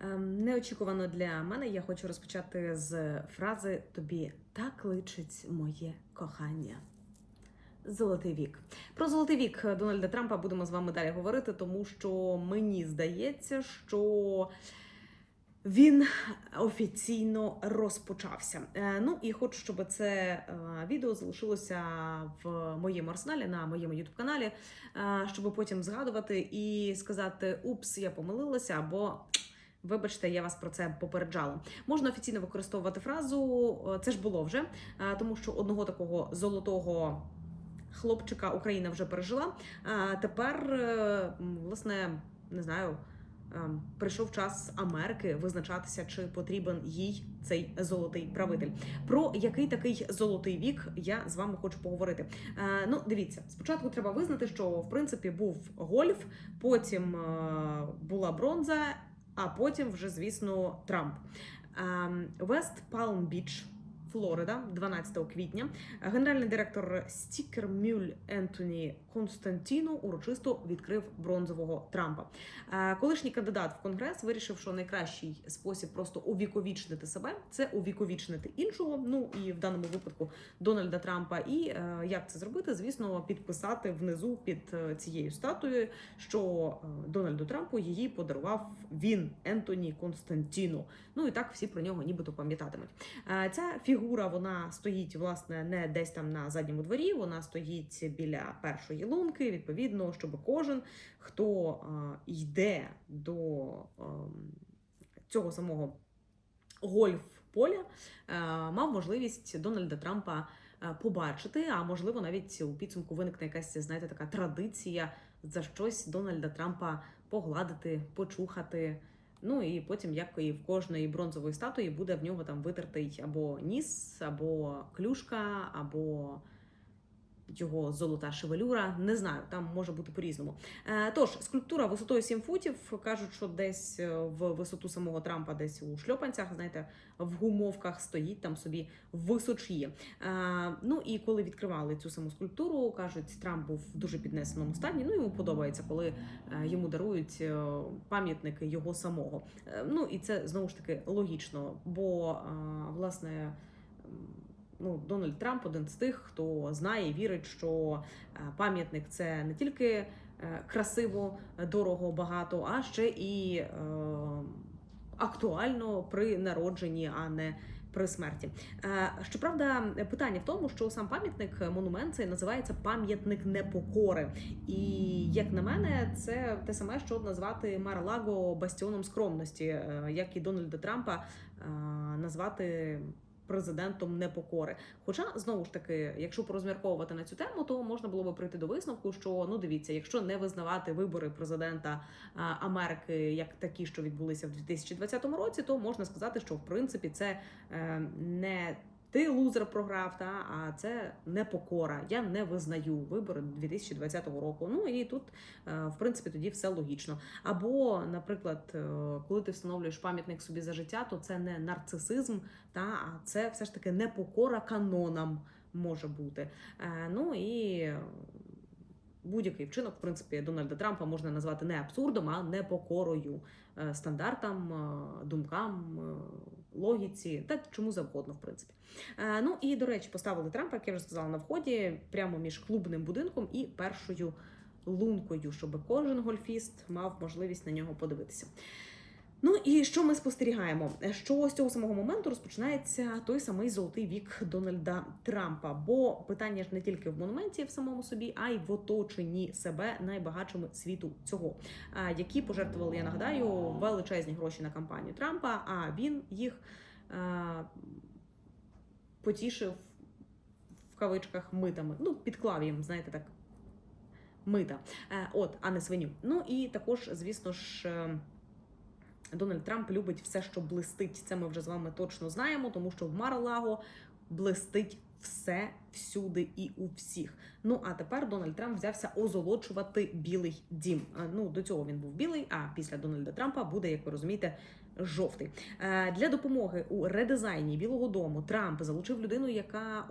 Ем, Неочікувано для мене я хочу розпочати з фрази Тобі так личить моє кохання. Золотий вік. Про золотий вік Дональда Трампа будемо з вами далі говорити, тому що мені здається, що він офіційно розпочався. Е, Ну і хочу, щоб це е, відео залишилося в моєму арсеналі на моєму ютуб каналі, е, щоб потім згадувати і сказати: Упс, я помилилася або. Вибачте, я вас про це попереджала. Можна офіційно використовувати фразу е, це ж було вже, е, тому що одного такого золотого хлопчика Україна вже пережила. А тепер, е, власне, не знаю. Прийшов час Америки визначатися, чи потрібен їй цей золотий правитель. Про який такий золотий вік я з вами хочу поговорити. Ну, дивіться, спочатку треба визнати, що в принципі був гольф, потім була бронза, а потім вже, звісно, Трамп. Вест Палм Біч, Флорида, 12 квітня. Генеральний директор Стікер Мюль Ентоні Константіно урочисто відкрив бронзового Трампа. Е, Колишній кандидат в конгрес вирішив, що найкращий спосіб просто увіковічнити себе це увіковічнити іншого. Ну і в даному випадку Дональда Трампа. І е, як це зробити? Звісно, підписати внизу під е, цією статуєю, що Дональду Трампу її подарував він Ентоні Константіно. Ну і так всі про нього нібито пам'ятатимуть. Ця фігура вона стоїть власне не десь там на задньому дворі. Вона стоїть біля першої лунки. Відповідно, щоб кожен хто йде до е, цього самого гольф-поля, е, мав можливість Дональда Трампа е, побачити. А можливо, навіть у підсумку виникне якась знаєте така традиція за щось Дональда Трампа погладити, почухати. Ну і потім, як і в кожної бронзової статуї, буде в нього там витертий або ніс, або клюшка, або його золота шевелюра. Не знаю, там може бути по-різному. Е, тож, скульптура висотою 7 футів. Кажуть, що десь е, в висоту самого Трампа, десь у шльопанцях, знаєте, в гумовках стоїть там собі височіє. Е, ну і коли відкривали цю саму скульптуру, кажуть, Трамп був в дуже піднесеному стані. Ну йому подобається, коли йому дарують пам'ятники його самого. Ну і це знову ж таки логічно, бо власне. Ну, Дональд Трамп один з тих, хто знає і вірить, що е, пам'ятник це не тільки е, красиво, дорого, багато, а ще і е, актуально при народженні, а не при смерті. Е, Щоправда, питання в тому, що сам пам'ятник монумент цей називається пам'ятник непокори. І як на мене, це те саме, що назвати Мар-Лаго бастіоном скромності, е, як і Дональда Трампа е, назвати президентом непокори. Хоча знову ж таки, якщо порозмірковувати на цю тему, то можна було би прийти до висновку, що ну дивіться, якщо не визнавати вибори президента Америки як такі, що відбулися в 2020 році, то можна сказати, що в принципі це е, не ти лузер програв, та а це непокора. Я не визнаю вибори 2020 року. Ну і тут, е, в принципі, тоді все логічно. Або, наприклад, е, коли ти встановлюєш пам'ятник собі за життя, то це не нарцисизм, та а це все ж таки непокора канонам може бути. Е, Ну і будь-який вчинок, в принципі, Дональда Трампа можна назвати не абсурдом, а непокорою е, стандартам, е, думкам, е, логіці та чому завгодно, в принципі. Ну і до речі, поставили Трампа, як я вже сказала, на вході прямо між клубним будинком і першою лункою, щоб кожен гольфіст мав можливість на нього подивитися. Ну і що ми спостерігаємо? Що з цього самого моменту розпочинається той самий золотий вік Дональда Трампа. Бо питання ж не тільки в монументі в самому собі, а й в оточенні себе найбагатшими світу цього, які пожертвували, я нагадаю, величезні гроші на кампанію Трампа. А він їх потішив в кавичках митами. Ну, підклав їм, знаєте, так. Мита, Е, от, а не свиню. Ну і також, звісно ж, е, Дональд Трамп любить все, що блистить. Це ми вже з вами точно знаємо, тому що в Мар-Лаго блистить все, всюди і у всіх. Ну а тепер Дональд Трамп взявся озолочувати Білий Дім. Ну до цього він був білий. А після Дональда Трампа буде, як ви розумієте, жовтий. Е, Для допомоги у редизайні Білого Дому Трамп залучив людину, яка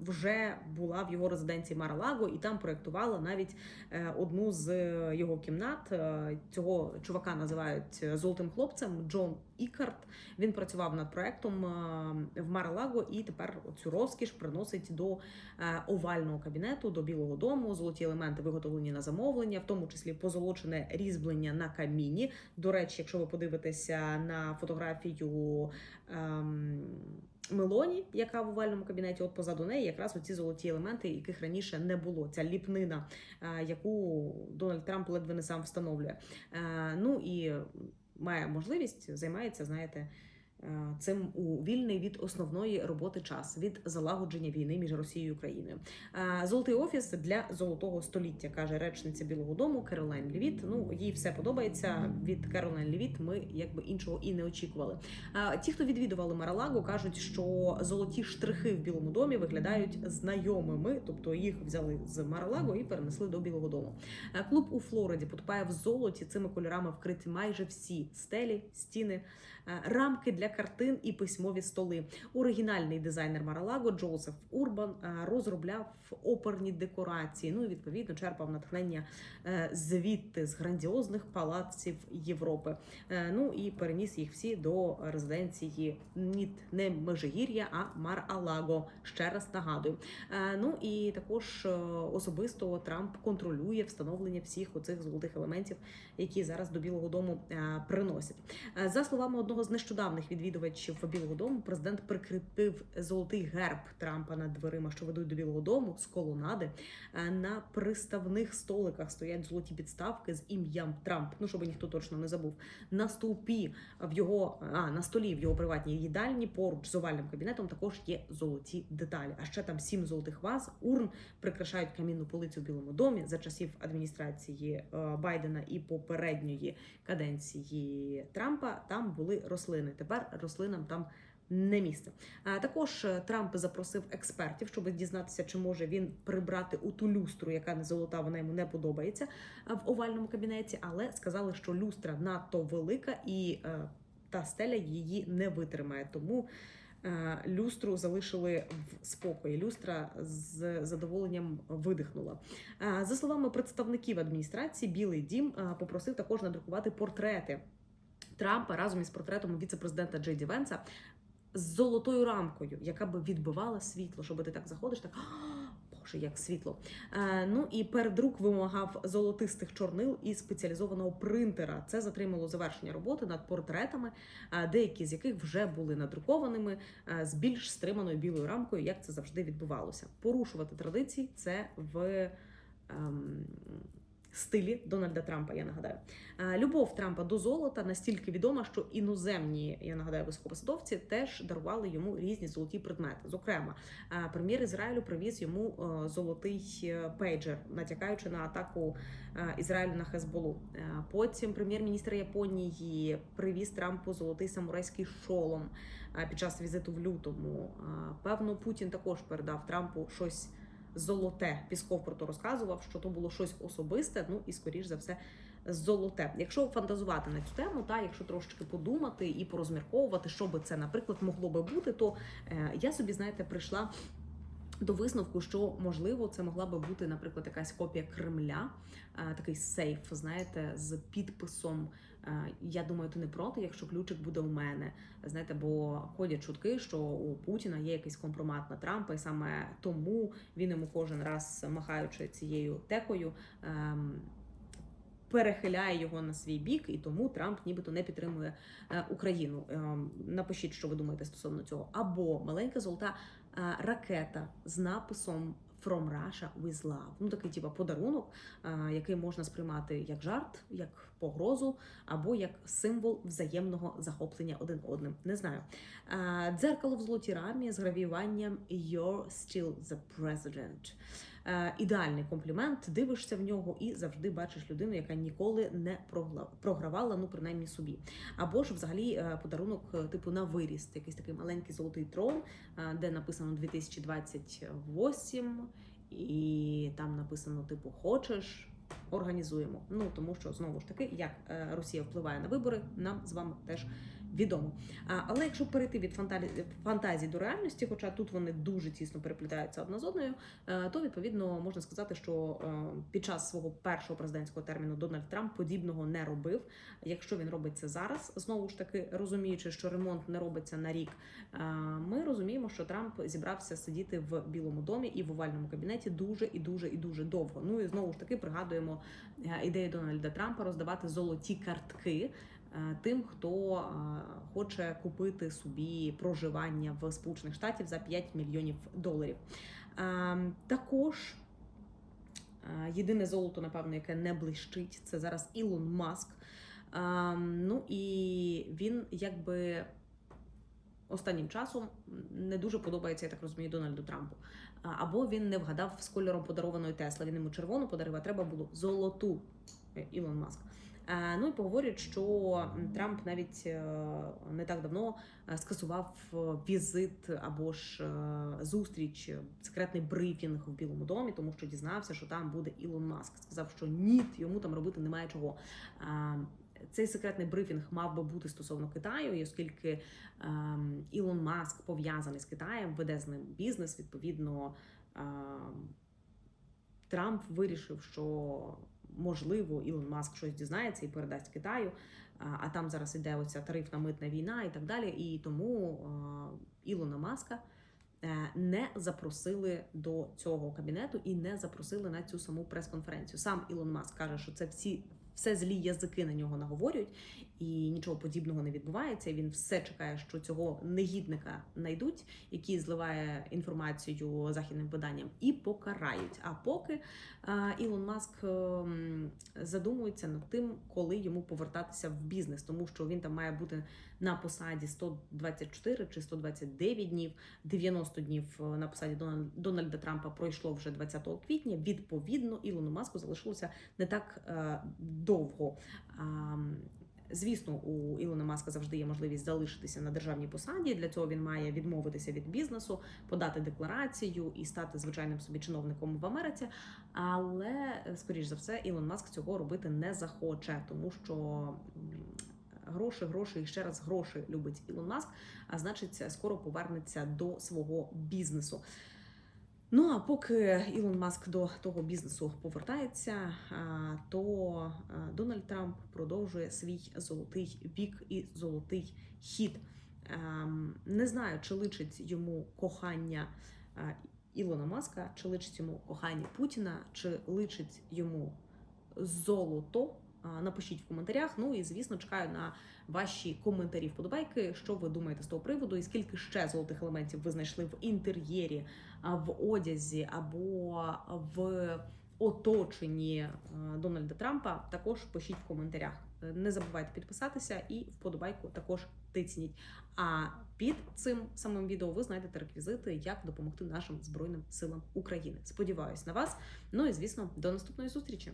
вже була в його резиденції Мар-Лаго, і там проєктувала навіть е, одну з е, його кімнат. Е, Цього чувака називають золотим хлопцем Джон Ікарт. Він працював над проектом е, в Мар-Лаго і тепер цю розкіш приносить до овального кабінету, до Білого Дому. Золоті елементи виготовлені на замовлення, в тому числі позолочене різьблення на каміні. До речі, якщо ви подивитеся на фотографію. Ем, Мелоні, яка в овальному кабінеті, от позаду неї, якраз оці золоті елементи, яких раніше не було. Ця ліпнина, е, яку Дональд Трамп ледве не сам встановлює. Е, Ну і має можливість, займається, знаєте. Е, Цим у вільний від основної роботи час від залагодження війни між Росією і Україною. Е, Золотий офіс для золотого століття каже речниця Білого Дому Керолайн Лівіт. Ну їй все подобається. Від Керолайн Лівіт ми якби іншого і не очікували. Е, Ті, хто відвідували Маралаго, кажуть, що золоті штрихи в Білому домі виглядають знайомими, тобто їх взяли з Маралаго і перенесли до Білого Дому. Клуб у Флориді потопає в золоті. Цими кольорами вкриті майже всі стелі, стіни, рамки для картин і письмові столи. Оригінальний дизайнер Маралаго Джозеф Урбан е, розробляв оперні декорації. Ну і відповідно черпав натхнення е, звідти з грандіозних палаців Європи. Е, Ну і переніс їх всі до резиденції ні не Межигір'я, а Мар-Алаго. Ще раз нагадую. Е, Ну і також е, особисто Трамп контролює встановлення всіх оцих золотих елементів, які зараз до Білого Дому е, приносять. Е, За словами одного з нещодавних відвідувачів Білого Дому, президент прикріпив золотий герб Трампа над дверима, що ведуть до Білого Дому з колонади. Е, На приставних столиках стоять золоті підставки з ім'ям Трамп. Ну щоб ніхто точно не забув. На стовпі в його а на столі в його приватній їдальні поруч з овальним кабінетом також є золоті деталі. А ще там сім золотих ваз, урн прикрашають камінну полицю в Білому домі за часів адміністрації е, Байдена і попередньої каденції Трампа. Там були рослини. Тепер рослинам там. Не місце. А також е, Трамп запросив експертів, щоб дізнатися, чи може він прибрати у ту люстру, яка не золота, вона йому не подобається е, в овальному кабінеті. Але сказали, що люстра надто велика і е, та стеля її не витримає. Тому люстру залишили в спокої. Люстра з задоволенням видихнула. Е, За словами представників адміністрації, Білий Дім е, попросив також надрукувати портрети Трампа разом із портретом віце-президента Джей Ді Венса з золотою рамкою, яка би відбивала світло, щоб ти так заходиш, так. «А, як світло. Е, ну і передрук вимагав золотистих чорнил і спеціалізованого принтера. Це затримало завершення роботи над портретами, е, деякі з яких вже були надрукованими е, з більш стриманою білою рамкою, як це завжди відбувалося. Порушувати традиції це в. Стилі Дональда Трампа, я нагадаю, Е, любов Трампа до золота настільки відома, що іноземні, я нагадаю, високопосадовці теж дарували йому різні золоті предмети. Зокрема, е, прем'єр Ізраїлю привіз йому е, золотий пейджер, натякаючи на атаку Ізраїлю на Хезболу. Потім прем'єр-міністр Японії привіз Трампу золотий самурайський шолом під час візиту в лютому. Певно, Путін також передав Трампу щось золоте. Пісков про то розказував, що то було щось особисте. Ну і скоріш за все. Золоте, якщо фантазувати на цю тему, та якщо трошечки подумати і порозмірковувати, що би це, наприклад, могло би бути, то е, я собі, знаєте, прийшла до висновку, що можливо це могла би бути, наприклад, якась копія Кремля, е, такий сейф, знаєте, з підписом. Е, Я думаю, ти не проти, якщо ключик буде у мене. Знаєте, бо ходять чутки, що у Путіна є якийсь компромат на Трампа, і саме тому він йому кожен раз махаючи цією текою. ем, Перехиляє його на свій бік, і тому Трамп нібито не підтримує е, Україну. Ем, Напишіть, що ви думаєте стосовно цього. Або маленька золота ракета з написом From Russia with Love. Ну такий типу, подарунок, який можна сприймати як жарт, як погрозу, або як символ взаємного захоплення один одним. Не знаю. Дзеркало в золотій рамі з гравіюванням You're still the president. Е, ідеальний комплімент. Дивишся в нього і завжди бачиш людину, яка ніколи не програвала, ну принаймні собі. Або ж взагалі е, подарунок е, типу на виріст, якийсь такий маленький золотий трон, де написано 2028, і там написано: типу, хочеш. Організуємо. Ну тому що знову ж таки, як Росія впливає на вибори, нам з вами теж відомо. Але якщо перейти від фантазії, до реальності, хоча тут вони дуже тісно переплітаються одна з одною, е, то відповідно можна сказати, що е, під час свого першого президентського терміну Дональд Трамп подібного не робив. Якщо він робить це зараз, знову ж таки розуміючи, що ремонт не робиться на рік, е, ми розуміємо, що Трамп зібрався сидіти в Білому домі і в овальному кабінеті дуже і дуже і дуже довго. Ну і знову ж таки пригадуємо ідею Дональда Трампа роздавати золоті картки. Е, Тим, хто е, хоче купити собі проживання в Сполучених Штатів за 5 мільйонів доларів. Е, Також єдине золото, напевно, яке не блищить, це зараз Ілон Маск. Ну і він якби останнім часом не дуже подобається, я так розумію, Дональду Трампу. Або він не вгадав з кольором подарованої Тесла. Він йому червону подарив, а треба було золоту Ілон Маск. Е, Ну і поговорять, що Трамп навіть е, не так давно е, скасував візит або ж зустріч, секретний брифінг в Білому домі, тому що дізнався, що там буде Ілон Маск. Сказав, що ні, йому там робити немає чого. Цей секретний брифінг мав би бути стосовно Китаю, і оскільки ем, Ілон Маск пов'язаний з Китаєм, веде з ним бізнес, відповідно. ем, Трамп вирішив, що можливо Ілон Маск щось дізнається і передасть Китаю. А, там зараз іде оця тарифна митна війна і так далі. І тому Ілона Маска е, не запросили до цього кабінету і не запросили на цю саму прес-конференцію. Сам Ілон Маск каже, що це всі. Все злі язики на нього наговорюють, і нічого подібного не відбувається. Він все чекає, що цього негідника знайдуть, який зливає інформацію західним виданням, і покарають. А поки а, Ілон Маск ем, задумується над тим, коли йому повертатися в бізнес, тому що він там має бути на посаді 124 чи 129 днів, 90 днів е, на посаді Дональд- Дональда Трампа пройшло вже 20 квітня. Відповідно, Ілону Маску залишилося не так е, довго. Звісно, у Ілона Маска завжди є можливість залишитися на державній посаді. Для цього він має відмовитися від бізнесу, подати декларацію і стати звичайним собі чиновником в Америці. Але, скоріш за все, Ілон Маск цього робити не захоче, тому що гроші, гроші і ще раз гроші любить Ілон Маск. А значить, скоро повернеться до свого бізнесу. Ну а поки Ілон Маск до того бізнесу повертається, то Дональд Трамп продовжує свій золотий вік і золотий хід. Ем, Не знаю, чи личить йому кохання Ілона Маска, чи личить йому кохання Путіна, чи личить йому золото. Напишіть в коментарях. Ну і звісно, чекаю на ваші коментарі вподобайки. Що ви думаєте з того приводу, і скільки ще золотих елементів ви знайшли в інтер'єрі, в одязі або в оточенні е, Дональда Трампа? Також пишіть в коментарях. Е, Не забувайте підписатися і вподобайку також тицніть. А під цим самим відео ви знайдете реквізити, як допомогти нашим збройним силам України. Сподіваюсь на вас. Ну і звісно, до наступної зустрічі.